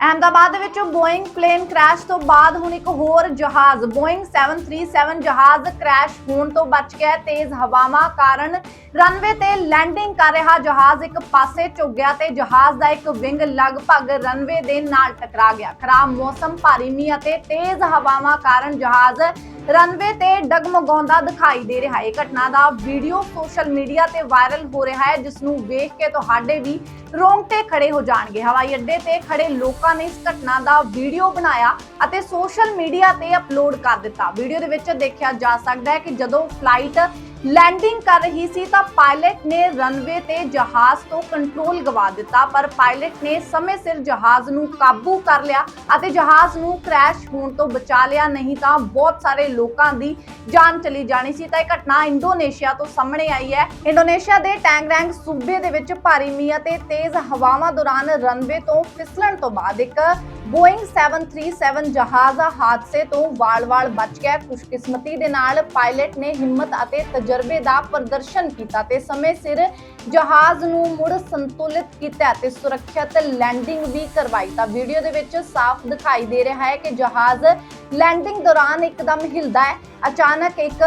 ਅਹਮਦਾਬਾਦ ਦੇ ਵਿੱਚ Boeing plain crash ਤੋਂ ਬਾਅਦ ਹੁਣ ਇੱਕ ਹੋਰ ਜਹਾਜ਼ ਬੋਇੰਗ 737 ਜਹਾਜ਼ ਕ੍ਰੈਸ਼ ਹੋਣ ਤੋਂ ਬਚ ਗਿਆ ਤੇਜ਼ ਹਵਾਵਾਂ ਕਾਰਨ ਰਨਵੇ ਤੇ ਲੈਂਡਿੰਗ ਕਰ ਰਿਹਾ ਜਹਾਜ਼ ਇੱਕ ਪਾਸੇ ਝੁਕ ਗਿਆ ਤੇ ਜਹਾਜ਼ ਦਾ ਇੱਕ ਵਿੰਗ ਲਗਭਗ ਰਨਵੇ ਦੇ ਨਾਲ ਟਕਰਾ ਗਿਆ। ਖਰਾਬ ਮੌਸਮ, ਭਾਰੀ ਮੀਂਹ ਅਤੇ ਤੇਜ਼ ਹਵਾਵਾਂ ਕਾਰਨ ਜਹਾਜ਼ ਰਨਵੇ ਤੇ ਡਗਮਗਾਉਂਦਾ ਦਿਖਾਈ ਦੇ ਰਿਹਾ ਹੈ। ਇਹ ਘਟਨਾ ਦਾ ਵੀਡੀਓ ਸੋਸ਼ਲ ਮੀਡੀਆ ਤੇ ਵਾਇਰਲ ਹੋ ਰਿਹਾ ਹੈ ਜਿਸ ਨੂੰ ਵੇਖ ਕੇ ਤੁਹਾਡੇ ਵੀ ਰੋਂਗਟੇ ਖੜੇ ਹੋ ਜਾਣਗੇ। ਹਵਾਈ ਅੱਡੇ ਤੇ ਖੜੇ ਲੋਕਾਂ ਨੇ ਇਸ ਘਟਨਾ ਦਾ ਵੀਡੀਓ ਬਣਾਇਆ ਅਤੇ ਸੋਸ਼ਲ ਮੀਡੀਆ ਤੇ ਅਪਲੋਡ ਕਰ ਦਿੱਤਾ। ਵੀਡੀਓ ਦੇ ਵਿੱਚ ਦੇਖਿਆ ਜਾ ਸਕਦਾ ਹੈ ਕਿ ਜਦੋਂ ਫਲਾਈਟ ਲੈਂਡਿੰਗ ਕਰ ਰਹੀ ਸੀ ਤਾਂ ਪਾਇਲਟ ਨੇ ਰਨਵੇ ਤੇ ਜਹਾਜ਼ ਤੋਂ ਕੰਟਰੋਲ ਗਵਾ ਦਿੱਤਾ, ਪਰ ਪਾਇਲਟ ਨੇ ਸਮੇਂ ਸਿਰ ਜਹਾਜ਼ ਨੂੰ ਕਾਬੂ ਕਰ ਲਿਆ ਅਤੇ ਜਹਾਜ਼ ਨੂੰ ਕ੍ਰੈਸ਼ ਹੋਣ ਤੋਂ ਬਚਾ ਲਿਆ। ਨਹੀਂ ਤਾਂ ਬਹੁਤ ਸਾਰੇ ਲੋਕਾਂ ਦੀ ਜਾਨ ਚਲੀ ਜਾਣੀ ਸੀ। ਤਾਂ ਇਹ ਘਟਨਾ ਇੰਡੋਨੇਸ਼ੀਆ ਤੋਂ ਸਾਹਮਣੇ ਆਈ ਹੈ। ਇੰਡੋਨੇਸ਼ੀਆ ਦੇ ਟੈਂਗਰੈਂਗ ਸੂਬੇ ਦੇ ਵਿੱਚ ਭਾਰੀ ਮੀਂਹ ਅਤੇ ਤੇਜ਼ ਹਵਾਵਾਂ ਦੌਰਾਨ ਰਨਵੇ ਤੋਂ ਫਿਸਲਣ ਤੋਂ ਬਾਅਦ ਇੱਕ ਬੋਇੰਗ 737 ਜਹਾਜ਼ ਹਾਦਸੇ ਤੋਂ ਵਾਲ-ਵਾਲ ਬਚ ਗਿਆ। ਖੁਸ਼ਕਿਸਮਤੀ ਦੇ ਨਾਲ ਪਾਇਲਟ ਨੇ ਹਿੰਮਤ ਅਤੇ ਤਜਰਬੇ ਦਾ ਪ੍ਰਦਰਸ਼ਨ ਕੀਤਾ ਤੇ ਸਮੇਂ ਸਿਰ ਜਹਾਜ਼ ਨੂੰ ਮੁੜ ਸੰਤੁਲਿਤ ਕੀਤਾ ਤੇ ਸੁਰੱਖਿਅਤ ਲੈਂਡਿੰਗ ਵੀ ਕਰਵਾਈ। ਤਾਂ ਵੀਡੀਓ ਦੇ ਵਿੱਚ ਸਾਫ਼ ਦਿਖਾਈ ਦੇ ਰਿਹਾ ਹੈ ਕਿ ਜਹਾਜ਼ ਲੈਂਡਿੰਗ ਦੌਰਾਨ ਇੱਕਦਮ ਹਿਲਦਾ ਹੈ। ਅਚਾਨਕ ਇੱਕ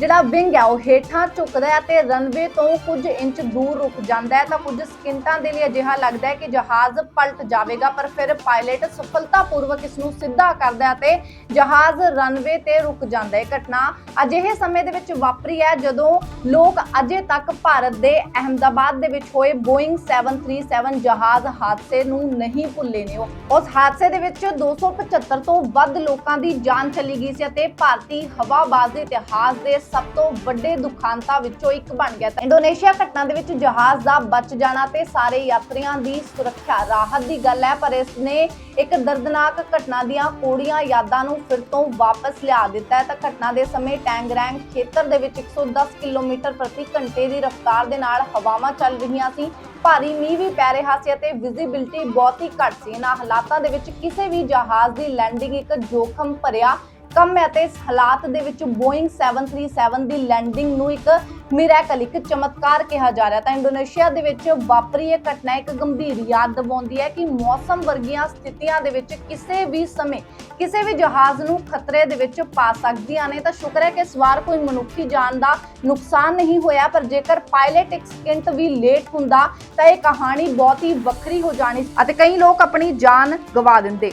ਜਿਹੜਾ ਵਿੰਗ ਹੈ, ਉਹ ਹੇਠਾਂ ਝੁਕਦਾ ਹੈ ਤੇ ਰਨਵੇ ਤੋਂ ਕੁਝ ਇੰਚ ਦੂਰ ਰੁਕ ਜਾਂਦਾ ਹੈ। ਤਾਂ ਕੁਝ ਸਕਿੰਟਾਂ ਦੇ ਲਈ ਅਜਿਹਾ ਲੱਗਦਾ ਹੈ ਕਿ ਜਹਾਜ਼ ਪਲਟ ਜਾਵੇਗਾ, ਪਰ ਫਿਰ ਪਾਇਲਟ ਸਫਲਤਾਪੂਰਵਕ ਇਸ ਨੂੰ ਸਿੱਧਾ ਕਰਦਾ ਹੈ ਤੇ ਜਹਾਜ਼ ਰਨਵੇ ਤੇ ਰੁਕ ਜਾਂਦਾ ਹੈ। ਘਟਨਾ ਅਜਿਹੇ ਸਮੇਂ ਦੇ ਵਿੱਚ ਵਾਪਰੀ ਹੈ, ਜਦੋਂ ਲੋਕ ਅਜੇ ਤੱਕ ਭਾਰਤ ਦੇ ਅਹਮਦਾਬਾਦ ਦੇ ਵਿੱਚ ਹੋਏ ਬੋਇੰਗ 737 ਜਹਾਜ਼ ਹਾਦਸੇ ਨੂੰ ਨਹੀਂ ਭੁੱਲੇ ਨੇ। ਉਹ ਉਸ ਹਾਦਸੇ ਦੇ ਵਿੱਚ 275 ਤੋਂ ਵੱਧ ਲੋਕਾਂ ਦੀ ਜਾਨ ਚਲੀ ਗਈ ਸੀ ਅਤੇ ਭਾਰਤੀ ਹਵਾਬਾਜ਼ੀ ਇਤਿਹਾਸ ਦੇ ਸਭ ਤੋਂ ਵੱਡੇ ਦੁਖਾਂਤਾਂ ਵਿੱਚੋਂ ਇੱਕ ਬਣ ਗਿਆ ਤਾਂ ਇੰਡੋਨੇਸ਼ੀਆ ਘਟਨਾ ਦੇ ਵਿੱਚ ਜਹਾਜ਼ ਦਾ ਬਚ ਜਾਣਾ ਤੇ ਸਾਰੇ ਯਾਤਰੀਆਂ ਦੀ ਸੁਰੱਖਿਆ ਰਾਹਤ ਦੀ ਗੱਲ ਹੈ, ਪਰ ਇਸ ਨੇ ਇੱਕ ਦਰਦਨਾਕ ਘਟਨਾ ਦੀਆਂ ਕੋੜੀਆਂ ਯਾਦਾਂ ਨੂੰ ਫਿਰ ਤੋਂ ਵਾਪਸ ਲਿਆ ਦਿੱਤਾ ਹੈ। ਤਾਂ ਘਟਨਾ ਦੇ ਸਮੇਂ ਟੈਂਗਰੈਂਗ ਖੇਤਰ ਦੇ ਵਿੱਚ 110 ਕਿਲੋਮੀਟਰ ਪ੍ਰਤੀ ਘੰਟੇ ਦੀ ਰਫ਼ਤਾਰ ਦੇ ਨਾਲ ਹਵਾਵਾਂ ਚੱਲ ਰਹੀਆਂ ਸੀ। ਭਾਰੀ ਮੀਂਹ ਵੀ ਪੈ ਰਿਹਾ ਸੀ ਅਤੇ ਵਿਜ਼ਿਬਿਲਟੀ ਬਹੁਤ ਹੀ ਘੱਟ ਸੀ। ਇਹਨਾਂ ਹਾਲਾਤਾਂ ਦੇ ਵਿੱਚ ਕਿਸੇ ਵੀ ਜਹਾਜ਼ ਦੀ ਲੈਂਡਿੰਗ ਇੱਕ ਜੋਖਮ ਭਰਿਆ ਕੰਮ ਹੈ ਤੇ ਇਸ ਹਾਲਾਤ ਦੇ ਵਿੱਚ ਬੋਇੰਗ 737 ਦੀ ਲੈਂਡਿੰਗ ਨੂੰ ਇੱਕ ਮਿਰੈਕਲ ਇੱਕ ਚਮਤਕਾਰ ਕਿਹਾ ਜਾ ਰਿਹਾ ਤਾਂ ਇੰਡੋਨੇਸ਼ੀਆ ਦੇ ਵਿੱਚ ਵਾਪਰੀ ਇਹ ਘਟਨਾ ਇੱਕ ਗੰਭੀਰ ਯਾਦ ਦਿਵਾਉਂਦੀ ਹੈ ਕਿ ਮੌਸਮ ਵਰਗੀਆਂ ਸਥਿਤੀਆਂ ਦੇ ਵਿੱਚ ਕਿਸੇ ਵੀ ਸਮੇਂ ਕਿਸੇ ਵੀ ਜਹਾਜ਼ ਨੂੰ ਖਤਰੇ ਦੇ ਵਿੱਚ ਪਾ ਸਕਦੀਆਂ ਨੇ। ਤਾਂ ਸ਼ੁਕਰ ਹੈ ਕਿ ਇਸ ਵਾਰ ਕੋਈ ਮਨੁੱਖੀ ਜਾਨ ਦਾ ਨੁਕਸਾਨ ਨਹੀਂ ਹੋਇਆ, ਪਰ ਜੇਕਰ ਪਾਇਲਟ ਇੱਕ ਸਕਿੰਟ ਵੀ ਲੇਟ ਹੁੰਦਾ, ਤਾਂ ਇਹ ਕਹਾਣੀ ਬਹੁਤ ਹੀ ਵੱਖਰੀ ਹੋ ਜਾਣੀ ਅਤੇ ਕਈ ਲੋਕ ਆਪਣੀ ਜਾਨ ਗਵਾ ਦਿੰਦੇ।